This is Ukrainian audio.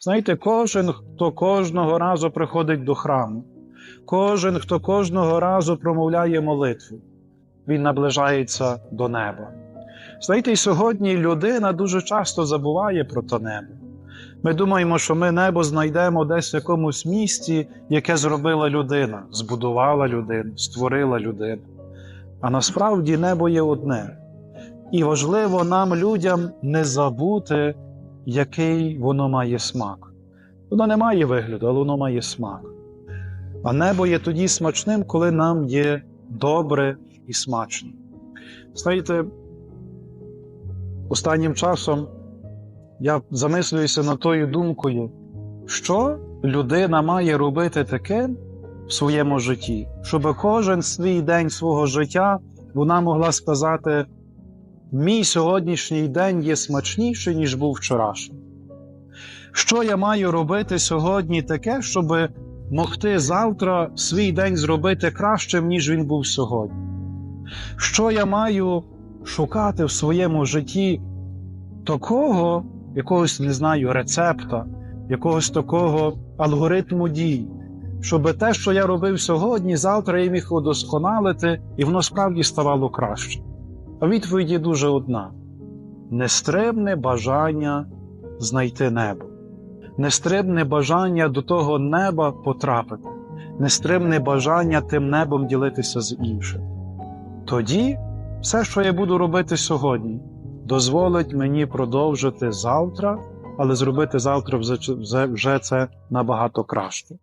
Знаєте, кожен, хто кожного разу приходить до храму, кожен, хто кожного разу промовляє молитву, він наближається до неба. Знаєте, і сьогодні людина дуже часто забуває про то небо. Ми думаємо, що ми небо знайдемо десь в якомусь місці, яке зробила людина, збудувала людина, створила людину. А насправді небо є одне. І важливо нам, людям, не забути, який воно має смак. Воно не має вигляду, але воно має смак. А небо є тоді смачним, коли нам є добре і смачно. Знаєте, останнім часом я замислююся над тою думкою, що людина має робити таке в своєму житті, щоб кожен свій день свого життя вона могла сказати: мій сьогоднішній день є смачніший, ніж був вчорашній. Що я маю робити сьогодні таке, щоб могти завтра свій день зробити кращим, ніж він був сьогодні? Що я маю шукати в своєму житті такого, якогось, не знаю, рецепта, якогось такого алгоритму дій, щоб те, що я робив сьогодні, завтра я міг удосконалити, і воно справді ставало краще. Відповідь є дуже одна: нестримне бажання знайти небо, нестримне бажання до того неба потрапити, нестримне бажання тим небом ділитися з іншим. Тоді все, що я буду робити сьогодні, дозволить мені продовжити завтра, але зробити завтра вже це набагато краще.